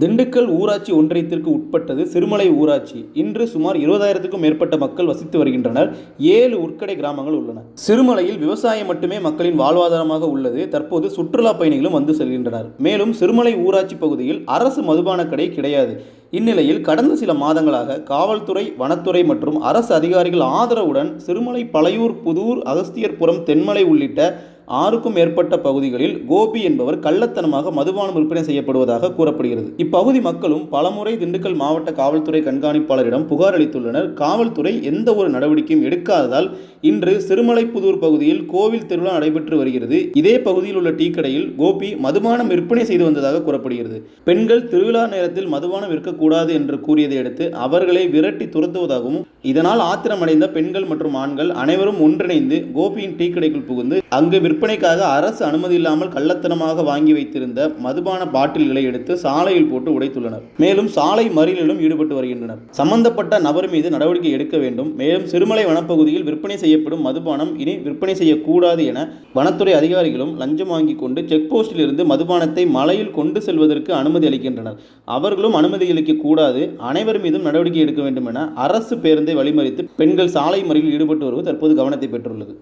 திண்டுக்கல் ஊராட்சி ஒன்றியத்திற்கு உட்பட்டது சிறுமலை ஊராட்சி. இன்று சுமார் இருபதாயிரத்துக்கும் மேற்பட்ட மக்கள் வசித்து வருகின்றனர். ஏழு உட்கடை கிராமங்கள் உள்ளன. சிறுமலையில் விவசாயம் மட்டுமே மக்களின் வாழ்வாதாரமாக உள்ளது. தற்போது சுற்றுலா பயணிகளும் வந்து செல்கின்றனர். மேலும் சிறுமலை ஊராட்சி பகுதியில் அரசு மதுபான கடை கிடையாது. இந்நிலையில் கடந்த சில மாதங்களாக காவல்துறை வனத்துறை மற்றும் அரசு அதிகாரிகள் ஆதரவுடன் சிறுமலை பழையூர் புதூர் அகஸ்தியர்புரம் தென்மலை உள்ளிட்ட ஆறுக்கும் மேற்பட்ட பகுதிகளில் கோபி என்பவர் கள்ளத்தனமாக மதுபானம் விற்பனை செய்யப்படுவதாக கூறப்படுகிறது. இப்பகுதி மக்களும் பலமுறை திண்டுக்கல் மாவட்ட காவல்துறை கண்காணிப்பாளரிடம் புகார் அளித்துள்ளனர். காவல்துறை எந்த ஒரு நடவடிக்கையும் எடுக்காததால் இன்று சிறுமலைப்புதூர் பகுதியில் கோவில் திருவிழா நடைபெற்று வருகிறது. இதே பகுதியில் உள்ள டீ கடையில் கோபி மதுபானம் விற்பனை செய்து வந்ததாக கூறப்படுகிறது. பெண்கள் திருவிழா நேரத்தில் மதுபானம் விற்கக்கூடாது என்று கூறியதை அடுத்து அவர்களை விரட்டி துரத்துவதாகவும் இதனால் ஆத்திரமடைந்த பெண்கள் மற்றும் ஆண்கள் அனைவரும் ஒன்றிணைந்து கோபியின் டீ கடைக்குள் புகுந்து அங்கு விற்பனைக்காக அரசு அனுமதி இல்லாமல் கள்ளத்தனமாக வாங்கி வைத்திருந்த மதுபான பாட்டில்களை எடுத்து சாலையில் போட்டு உடைத்துள்ளனர். மேலும் சாலை மறியலிலும் ஈடுபட்டு வருகின்றனர். சம்பந்தப்பட்ட நபர் மீது நடவடிக்கை எடுக்க வேண்டும். மேலும் சிறுமலை வனப்பகுதியில் விற்பனை செய்ய செய்யப்படும் மதுபானம் இனி விற்பனை செய்யக்கூடாது என வனத்துறை அதிகாரிகளும் லஞ்சம் வாங்கி கொண்டு செக் போஸ்டில் இருந்து மதுபானத்தை மலையில் கொண்டு செல்வதற்கு அனுமதி அளிக்கின்றனர். அவர்களும் அனுமதி அளிக்கக்கூடாது. அனைவர் மீதும் நடவடிக்கை எடுக்க வேண்டும் என அரசு பேருந்தை வழிமறித்து பெண்கள் சாலை மறியலில் ஈடுபட்டு வருவது தற்போது கவனத்தை பெற்றுள்ளது.